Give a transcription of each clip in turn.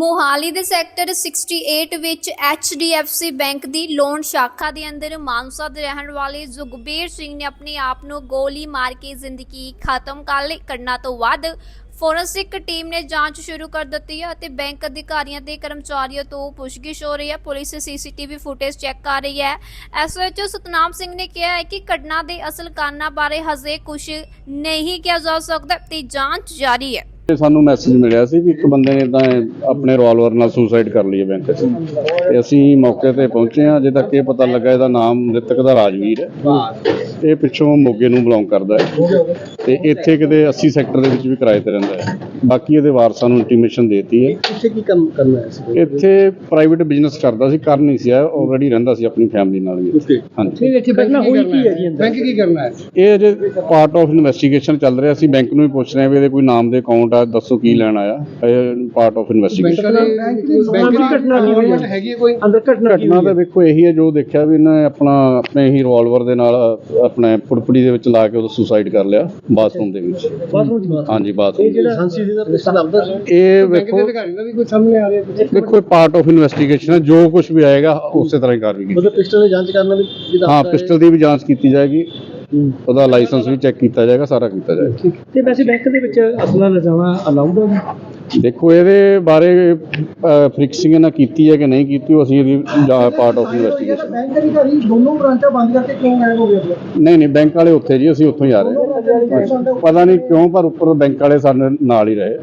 ਮੋਹਾਲੀ ਦੇ ਸੈਕਟਰ 68 ਵਿੱਚ HDFC bank ਦੀ loan ਸ਼ਾਖਾ ਦੇ ਅੰਦਰ ਮਾਨਸਾ ਦੇ ਰਹਿਣ ਵਾਲੇ ਜੁਗਬੀਰ ਸਿੰਘ ਨੇ ਆਪਣੇ ਆਪ ਨੂੰ ਗੋਲੀ ਮਾਰ ਕੇ ਜ਼ਿੰਦਗੀ ਖਤਮ ਕਰ ਲਈ। ਘਟਨਾ ਤੋਂ ਬਾਅਦ ਫੋਰੈਂਸਿਕ ਟੀਮ ਨੇ ਜਾਂਚ ਸ਼ੁਰੂ ਕਰ ਦਿੱਤੀ ਹੈ ਅਤੇ ਬੈਂਕ ਅਧਿਕਾਰੀਆਂ ਤੇ ਕਰਮਚਾਰੀਆਂ ਤੋਂ ਪੁੱਛਗਿੱਛ ਹੋ ਰਹੀ ਹੈ। ਪੁਲਿਸ ਸੀਸੀਟੀਵੀ ਫੁਟੇਜ ਚੈੱਕ ਕਰ ਰਹੀ ਹੈ। ਐਸਓਐਚਓ ਸਤਨਾਮ ਸਿੰਘ ਨੇ ਕਿਹਾ ਹੈ ਕਿ ਘਟਨਾ ਦੇ ਅਸਲ ਕਾਰਨਾਂ ਬਾਰੇ ਹਜੇ ਕੁਝ ਨਹੀਂ ਕਿਹਾ ਜਾ ਸਕਦਾ ਤੇ ਜਾਂਚ ਜਾਰੀ ਹੈ। ਤੇ ਸਾਨੂੰ ਮੈਸੇਜ ਮਿਲਿਆ ਸੀ ਵੀ ਇੱਕ ਬੰਦੇ ਨੇ ਤਾਂ ਆਪਣੇ ਰਿਵਾਲਵਰ ਨਾਲ ਸੁਸਾਈਡ ਕਰ ਲਈ ਹੈ ਬੈਂਕ 'ਚ। ਤੇ ਅਸੀਂ ਮੌਕੇ ਤੇ ਪਹੁੰਚੇ ਹਾਂ, ਅਜੇ ਤੱਕ ਇਹ ਪਤਾ ਲੱਗਾ ਇਹਦਾ ਨਾਮ ਮ੍ਰਿਤਕ ਦਾ ਰਾਜਵੀਰ ਹੈ। ਇਹ ਪਿੱਛੋਂ ਮੋਗੇ ਨੂੰ ਬਿਲੋਂਗ ਕਰਦਾ ਹੈ। ਤੇ ਇੱਥੇ ਕਿਤੇ 80 ਸੈਕਟਰ ਦੇ ਵਿੱਚ ਵੀ ਕਿਰਾਏ ਤੇ ਰਹਿੰਦਾ ਹੈ। ਬਾਕੀ ਇਹਦੇ ਵਾਰਸਾਂ ਨੂੰ ਇੰਟੀਮੇਸ਼ਨ ਦੇਤੀ ਹੈ। ਇੱਥੇ ਕੀ ਕੰਮ ਕਰਨਾ ਹੈ ਸੀ? ਇੱਥੇ ਪ੍ਰਾਈਵੇਟ ਬਿਜ਼ਨਸ ਕਰਦਾ ਸੀ ਕਰ ਨਹੀਂ ਸੀ ਆਲਰੇਡੀ ਰਹਿੰਦਾ ਸੀ ਆਪਣੀ ਫੈਮਿਲੀ ਨਾਲ ਵੀ ਹਾਂਜੀ। ਇੱਥੇ ਬੈਠਣਾ ਹੋਈ ਕੀ ਹੈ ਜੀ ਅੰਦਰ? ਬੈਂਕ ਕੀ ਕਰਨਾ ਹੈ? ਇਹ ਅਜੇ ਪਾਰਟ ਆਫ ਇਨਵੈਸਟੀਗੇਸ਼ਨ ਚੱਲ ਰਿਹਾ ਅਸੀਂ ਬੈਂਕ ਨੂੰ ਵੀ ਪੁੱਛ ਰਹੇ ਹਾਂ ਵੀ ਇਹਦੇ ਕੋਈ ਨਾਮ ਦੇ ਅਕਾਊਂਟ ਆ ਦੱਸੋ ਕੀ ਲੈਣ ਆਇਆ। ਇਹ ਪਾਰਟ ਆਫ ਇਨਵੈਸਟੀਗੇਸ਼ਨ ਬੈਂਕ ਦੀ ਬੈਂਕ ਦੀ ਘਟਨਾ ਕੀ ਹੋਈ ਹੈਗੀ ਹੈ ਕੋਈ? ਅੰਦਰ ਘਟਨਾ ਕੀ ਘਟਨਾ ਹੋਈ ਤਾਂ ਵੇਖੋ ਇਹੀ ਹੈ ਜੋ ਦੇਖਿਆ ਵੀ ਇਹਨੇ ਆਪਣਾ ਆਪਣੇ ਹੀ ਰਿਵਾਲਵਰ ਦੇ ਨਾਲ ਆਪਣੇ ਪੁੜਪੜੀ ਦੇ ਵਿੱਚ ਲਾ ਕੇ ਉਹ ਸੁਸਾਈਡ ਕਰ ਲਿਆ ਬਾਥਰੂਮ ਦੇ ਵਿੱਚ। ਬਾਥਰੂਮ ਦੀ ਬਾਤ ਹਾਂਜੀ ਬਾਥਰੂਮ ਜਿਹੜਾ ਹਾਂਸੀ ਦਾ ਸੀ ਇਹ ਵੇਖੋ। ਅਧਿਕਾਰੀ ਦਾ ਵੀ ਕੋਈ ਸਾਹਮਣੇ ਆ ਰਿਹਾ ਕੁਝ ਵੇਖੋ ਇਹ ਪਾਰਟ ਆਫ ਇਨਵੈਸਟੀਗੇਸ਼ਨ ਹੈ। ਜੋ ਕੁਝ ਵੀ ਆਏਗਾ ਉਸੇ ਤਰ੍ਹਾਂ ਹੀ ਕਾਰਵਾਈ ਕੀਤੀ ਮਤਲਬ ਪਿਸਟਲ ਦੀ ਜਾਂਚ ਕਰਨਾ ਵੀ ਜਿਹਦਾ ਹਾਂ ਪਿਸਟਲ ਦੀ ਵੀ ਜਾਂਚ ਕੀਤੀ ਜਾਏਗੀ। ਉਹਦਾ ਲਾਇਸੈਂਸ ਵੀ ਚੈੱਕ ਕੀਤਾ ਜਾਏਗਾ ਸਾਰਾ ਕੀਤਾ ਜਾਏਗਾ। ਤੇ ਵੈਸੇ ਬੈਂਕ ਦੇ ਵਿੱਚ ਅਸਲਾ ਲਿਜਾਣਾ ਅਲਾਉਡ ਹੈ? ਦੇਖੋ ਇਹਦੇ ਬਾਰੇ ਫਿਕਸਿੰਗ ਇਹਨਾਂ ਕੀਤੀ ਹੈ ਕਿ ਨਹੀਂ ਕੀਤੀ ਉਹ ਅਸੀਂ ਇਹਦੀ ਪਾਰਟ ਆਫ ਇਨਵੈਸਟੀਗੇਸ਼ਨ ਬੈਂਕ ਦੇ ਅਧਿਕਾਰੀ ਦੋਨੋਂ ਬ੍ਰਾਂਚਾਂ ਬੰਦ ਕਰਕੇ ਕਿਉਂ ਗਾਇਬ ਹੋ ਗਏ? ਨਹੀਂ ਨਹੀਂ ਬੈਂਕ ਵਾਲੇ ਉੱਥੇ ਜੀ ਅਸੀਂ ਉੱਥੋਂ ਹੀ ਆ ਰਹੇ ਹਾਂ। ਪਤਾ ਨਹੀਂ ਕਿਉਂ ਪਰ ਉੱਪਰ ਬੈਂਕ ਵਾਲੇ ਸਾਡੇ ਨਾਲ ਹੀ ਰਹੇ।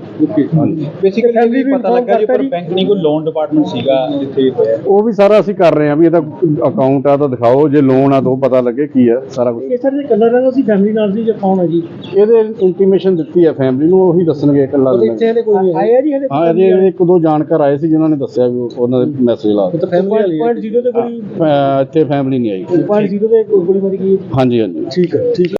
ਹਾਂਜੀ ਬੇਸਿਕਲੀ ਪਤਾ ਲੱਗਾ ਜੀ ਉੱਪਰ ਬੈਂਕ ਨਹੀਂ ਕੋਈ ਲੋਨ ਡਿਪਾਰਟਮੈਂਟ ਸੀਗਾ ਜਿੱਥੇ ਹੋਇਆ। ਉਹ ਵੀ ਸਾਰਾ ਅਸੀਂ ਕਰ ਰਹੇ ਹਾਂ ਵੀ ਇਹਦਾ ਅਕਾਊਂਟ ਆ ਤਾਂ ਦਿਖਾਓ ਜੇ ਲੋਨ ਆ ਤਾਂ ਉਹ ਪਤਾ ਲੱਗੇ ਕੀ ਹੈ ਸਾਰਾ ਕੁਝ ਇਹ ਸਰ ਜੇ ਕਲਰ ਹੈ ਅਸੀਂ ਫੈਮਿਲੀ ਨਾਲ ਸੀ ਜਾਂ ਕੌਣ ਹੈ ਜੀ? ਇਹਦੇ ਇੰਟੀਮੇਸ਼ਨ ਦਿੱਤੀ ਹੈ ਫੈਮਿਲੀ ਨੂੰ ਉਹੀ ਦੱਸਣਗੇ ਇਕੱਲਾ ਉਹਦੇ ਇੱਥੇ ਹਲੇ ਕੋਈ ਨਹੀਂ। ਆਇਆ ਜੀ ਹਲੇ ਹਾਂ ਅਜੇ ਇੱਕ ਦੋ ਜਾਣਕਾਰ ਆਏ ਸੀ ਜਿਨ੍ਹਾਂ ਨੇ ਦੱਸਿਆ ਵੀ ਉਹ- ਉਹਨਾਂ ਦੇ ਮੈਸੇਜ ਲਾ ਦਿੱਤੇ ਤਾਂ ਫੈਮਿਲੀ ਵਾਲੀ ਪੁਆਇੰਟ 0 ਤੇ ਕੋਈ ਇੱਥੇ ਫੈਮਿਲੀ ਨਹੀਂ ਆਈ। ਪੁਆਇੰਟ 0 ਤੇ ਕੋਈ ਗੋਲੀ ਮਾਰੀ ਗਈ ਹਾਂਜੀ ਹਾਂਜੀ। ਠੀਕ ਹੈ ਠੀਕ ਹੈ।